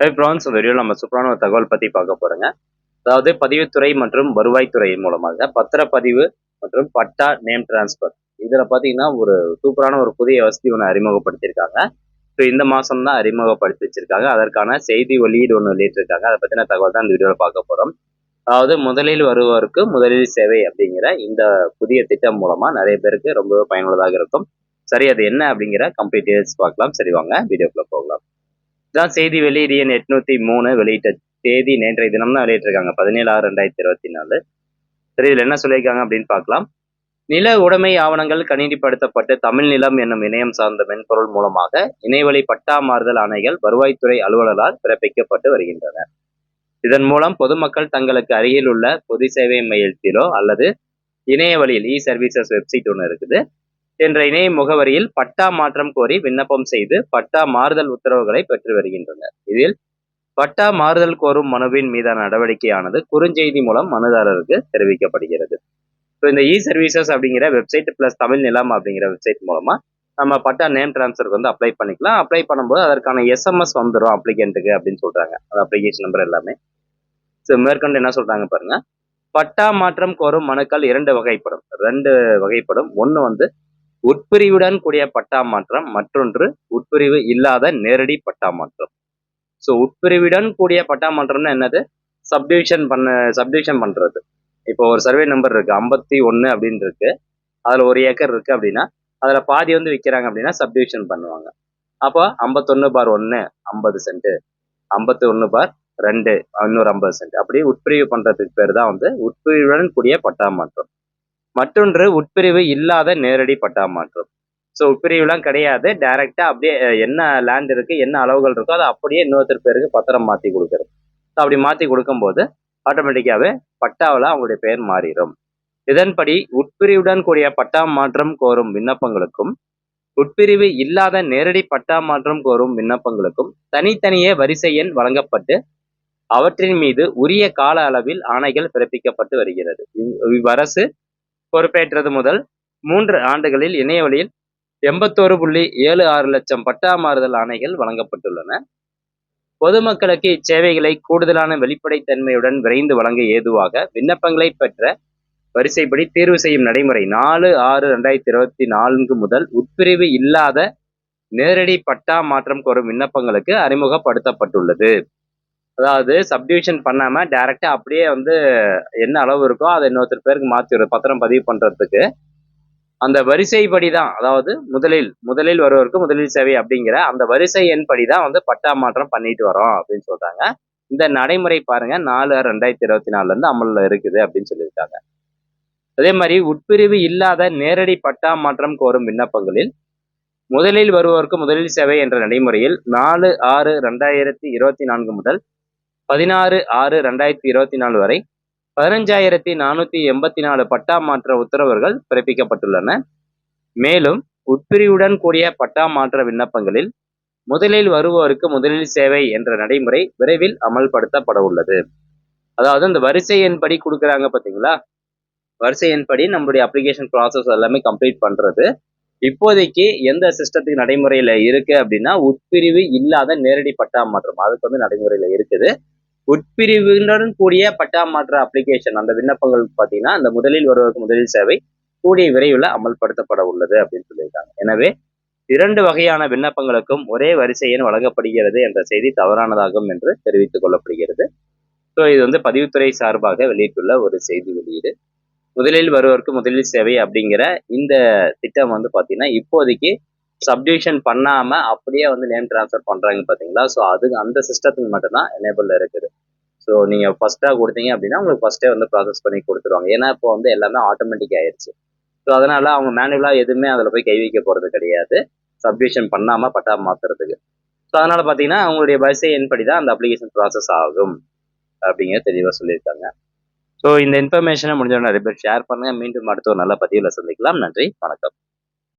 High prawns வீடியோவில் நம்ம சூப்பரான ஒரு தகவல் பற்றி பார்க்க போகிறோங்க அதாவது பதிவுத்துறை மற்றும் வருவாய்த்துறை மூலமாக பத்திரப்பதிவு மற்றும் பட்டா நேம் டிரான்ஸ்ஃபர் இதில் பார்த்தீங்கன்னா ஒரு சூப்பரான ஒரு புதிய வசதி ஒன்று அறிமுகப்படுத்தியிருக்காங்க. ஸோ இந்த மாதம் தான் அறிமுகப்படுத்தி வச்சிருக்காங்க. அதற்கான செய்தி வெளியீடு ஒன்று வெளியிட்டிருக்காங்க. அதை பற்றின தகவல் தான் இந்த வீடியோவில் பார்க்க போகிறோம் அதாவது முதலில் வருவோருக்கு முதலில் சேவை அப்படிங்கிற இந்த புதிய திட்டம் மூலமாக நிறைய பேருக்கு ரொம்பவே பயனுள்ளதாக இருக்கும். சரி அது என்ன அப்படிங்கிற கம்ப்ளீட் டீடைல்ஸ் பார்க்கலாம். சரி வாங்க வீடியோக்குள்ளே போகலாம். இதான் செய்தி வெளியீடு எண் எட்நூத்தி மூணு வெளியிட்ட தேதி நேற்றைய தினம் தான் வெளியிட்டிருக்காங்க. பதினேழு ஆறு ரெண்டாயிரத்தி இருபத்தி நாலு. சரி இதில் என்ன சொல்லியிருக்காங்க அப்படின்னு பார்க்கலாம். நில உடைமை ஆவணங்கள் கணினிப்படுத்தப்பட்டு தமிழ் நிலம் என்னும் இணையம் சார்ந்த மென்பொருள் மூலமாக இணையவழி பட்டா மாறுதல் ஆணைகள் வருவாய்த்துறை அலுவலரால் பிறப்பிக்கப்பட்டு வருகின்றன. இதன் மூலம் பொதுமக்கள் தங்களுக்கு அருகில் உள்ள பொது சேவை மையத்திலோ அல்லது இணைய வழியில் இ சர்வீசஸ் வெப்சைட் ஒன்று இருக்குது. என்ற இணைய முகவரியில் பட்டா மாற்றம் கோரி விண்ணப்பம் செய்து பட்டா மாறுதல் உத்தரவுகளை பெற்று வருகின்றனர். இதில் பட்டா மாறுதல் கோரும் மனுவின் மீதான நடவடிக்கையானது குறுஞ்செய்தி மூலம் மனுதாரருக்கு தெரிவிக்கப்படுகிறது. ஸோ இந்த இ சர்வீசஸ் அப்படிங்கிற வெப்சைட் பிளஸ் தமிழ் நிலம் அப்படிங்கிற வெப்சைட் மூலமா நம்ம பட்டா நேம் டிரான்ஸ்ஃபருக்கு வந்து அப்ளை பண்ணிக்கலாம். அப்ளை பண்ணும்போது அதற்கான எஸ்எம்எஸ் வந்துடும் அப்ளிகேண்ட்டுக்கு அப்படின்னு சொல்றாங்க. அது அப்ளிகேஷன் நம்பர் எல்லாமே. ஸோ மேற்கொண்டு என்ன சொல்றாங்க பாருங்க. பட்டா மாற்றம் கோரும் மனுக்கள் இரண்டு வகைப்படும். ரெண்டு வகைப்படும். ஒன்று வந்து உட்பிரிவுடன் கூடிய பட்டா மாற்றம் மற்றொன்று உட்பிரிவு இல்லாத நேரடி பட்டா மாற்றம் ஸோ உட்பிரிவுடன் கூடிய பட்டா மாற்றம்னா என்னது? சப்டிவிஷன் பண்ண சப்டிவிஷன் பண்றது. இப்போ ஒரு சர்வே நம்பர் இருக்கு ஐம்பத்தி ஒன்று அப்படின்னு இருக்கு. அதில் ஒரு ஏக்கர் இருக்கு அப்படின்னா அதில் பாதி வந்து விற்கிறாங்க அப்படின்னா சப்டிவிஷன் பண்ணுவாங்க. அப்போ ஐம்பத்தொன்று பார் ஒன்று ஐம்பது சென்ட் ஐம்பத்தி ஒன்று பார் ரெண்டு இன்னொரு ஐம்பது சென்ட் அப்படி உட்பிரிவு பண்றதுக்கு பேர் தான் வந்து உட்பிரிவுடன் கூடிய பட்டா மாற்றம் மற்றொன்று உட்பிரிவு இல்லாத நேரடி பட்டா மாற்றம். ஸோ உட்பிரிவுலாம் கிடையாது. டைரக்டா அப்படியே என்ன லேண்ட் இருக்கு என்ன அளவுகள் இருக்கோ அதை அப்படியே இன்னொருத்தர் பேருக்கு பத்திரம் மாற்றி கொடுக்குறது. ஸோ அப்படி மாற்றி கொடுக்கும்போது ஆட்டோமேட்டிக்காகவே பட்டாவில் அவங்களுடைய பெயர் மாறிடும். இதன்படி உட்பிரிவுடன் கூடிய பட்டா மாற்றம் கோரும் விண்ணப்பங்களுக்கும் உட்பிரிவு இல்லாத நேரடி பட்டா மாற்றம் கோரும் விண்ணப்பங்களுக்கும் தனித்தனியே வரிசை எண் வழங்கப்பட்டு அவற்றின் மீது உரிய கால அளவில் ஆணைகள் பிறப்பிக்கப்பட்டு வருகிறது. இவ்வரசு பொறுப்பேற்றது முதல் மூன்று ஆண்டுகளில் இணையவழியில் எண்பத்தோரு புள்ளி ஏழு ஆறு லட்சம் பட்டா மாறுதல் ஆணைகள் வழங்கப்பட்டுள்ளன. பொதுமக்களுக்கு இச்சேவைகளை கூடுதலான வெளிப்படைத்தன்மையுடன் விரைந்து வழங்க ஏதுவாக விண்ணப்பங்களை பெற்ற வரிசைப்படி தேர்வு செய்யும் நடைமுறை நாலு ஆறு ரெண்டாயிரத்தி இருபத்தி நான்கு முதல் உட்பிரிவு இல்லாத நேரடி பட்டா மாற்றம் கோரும் விண்ணப்பங்களுக்கு அறிமுகப்படுத்தப்பட்டுள்ளது. அதாவது சப்டிவிஷன் பண்ணாம டைரக்டா அப்படியே வந்து என்ன அளவு இருக்கோ அதை இன்னொருத்தர் பேருக்கு மாற்றி பத்திரம் பதிவு பண்றதுக்கு. அந்த வரிசைப்படி தான் அதாவது முதலில் முதலில் வருவதற்கு முதலில் சேவை அப்படிங்கிற அந்த வரிசை எண்படி தான் வந்து பட்டா மாற்றம் பண்ணிட்டு வரோம் அப்படின்னு சொல்றாங்க. இந்த நடைமுறை பாருங்க நாலு ரெண்டாயிரத்தி இருபத்தி நாலுல இருந்து அமல்ல இருக்குது அப்படின்னு சொல்லியிருக்காங்க. அதே மாதிரி உட்பிரிவு இல்லாத நேரடி பட்டா மாற்றம் கோரும் விண்ணப்பங்களில் முதலில் வருவோருக்கு முதலில் சேவை என்ற நடைமுறையில் நாலு ஆறு ரெண்டாயிரத்தி இருபத்தி நான்கு முதல் பதினாறு ஆறு ரெண்டாயிரத்தி இருபத்தி நாலு வரை பதினஞ்சாயிரத்தி நானூத்தி எண்பத்தி நாலு பட்டா மாற்ற உத்தரவுகள் பிறப்பிக்கப்பட்டுள்ளன. மேலும் உட்பிரிவுடன் கூடிய பட்டா மாற்ற விண்ணப்பங்களில் முதலில் வருவோருக்கு முதலில் சேவை என்ற நடைமுறை விரைவில் அமல்படுத்தப்பட உள்ளது அதாவது இந்த வரிசை எண்படி கொடுக்குறாங்க பார்த்தீங்களா? வரிசை எண்படி நம்மளுடைய அப்ளிகேஷன் ப்ராசஸ் எல்லாமே கம்ப்ளீட் பண்றது. இப்போதைக்கு எந்த சிஸ்டத்துக்கு நடைமுறையில இருக்கு அப்படின்னா உட்பிரிவு இல்லாத நேரடி பட்டா மாற்றம். அதுக்கு வந்து நடைமுறையில இருக்குது. உட்பிரிவுடன் கூடிய பட்டா மாற்ற அப்ளிகேஷன் அந்த விண்ணப்பங்கள் பார்த்தீங்கன்னா அந்த முதலில் வருவதற்கு முதலில் சேவை கூடிய விரைவில் அமல்படுத்தப்பட உள்ளது அப்படின்னு சொல்லியிருக்காங்க. எனவே இரண்டு வகையான விண்ணப்பங்களுக்கும் ஒரே வரிசை எண் வழங்கப்படுகிறது என்ற செய்தி தவறானதாகும் என்று தெரிவித்துக் கொள்ளப்படுகிறது. ஸோ இது வந்து பதிவுத்துறை சார்பாக வெளியிட்டுள்ள ஒரு செய்தி வெளியீடு. முதலில் வருவதற்கு முதலில் சேவை அப்படிங்கிற இந்த திட்டம் வந்து பார்த்தீங்கன்னா இப்போதைக்கு சப்டிவிஷன் பண்ணாம அப்படியே வந்து நேம் ட்ரான்ஸ்ஃபர் பண்றாங்க பாத்தீங்களா? ஸோ அது அந்த சிஸ்டத்துக்கு மட்டும்தான் எனேபிள் இருக்குது. ஸோ நீங்க ஃபர்ஸ்டா கொடுத்தீங்க அப்படின்னா உங்களுக்கு ஃபர்ஸ்டே வந்து ப்ராசஸ் பண்ணி கொடுத்துருவாங்க. ஏன்னா இப்போ வந்து எல்லாமே ஆட்டோமேட்டிக் ஆயிடுச்சு ஸோ அதனால அவங்க மேனுவலா எதுவுமே அதில் போய் கை வைக்க போறது கிடையாது. சப்டிவிஷன் பண்ணாம பட்டா மாத்துறதுக்கு. ஸோ அதனால பார்த்தீங்கன்னா அவங்களுடைய வரிசை என்படி தான் அந்த அப்ளிகேஷன் ப்ராசஸ் ஆகும். அப்படிங்கிற தெளிவாக சொல்லியிருக்காங்க. ஸோ இந்த இன்ஃபர்மேஷனை முடிஞ்சவங்க நிறைய பேர் ஷேர் பண்ணுங்க. மீண்டும் அடுத்த ஒரு நல்ல பதிவில் சந்திக்கலாம். நன்றி. வணக்கம்.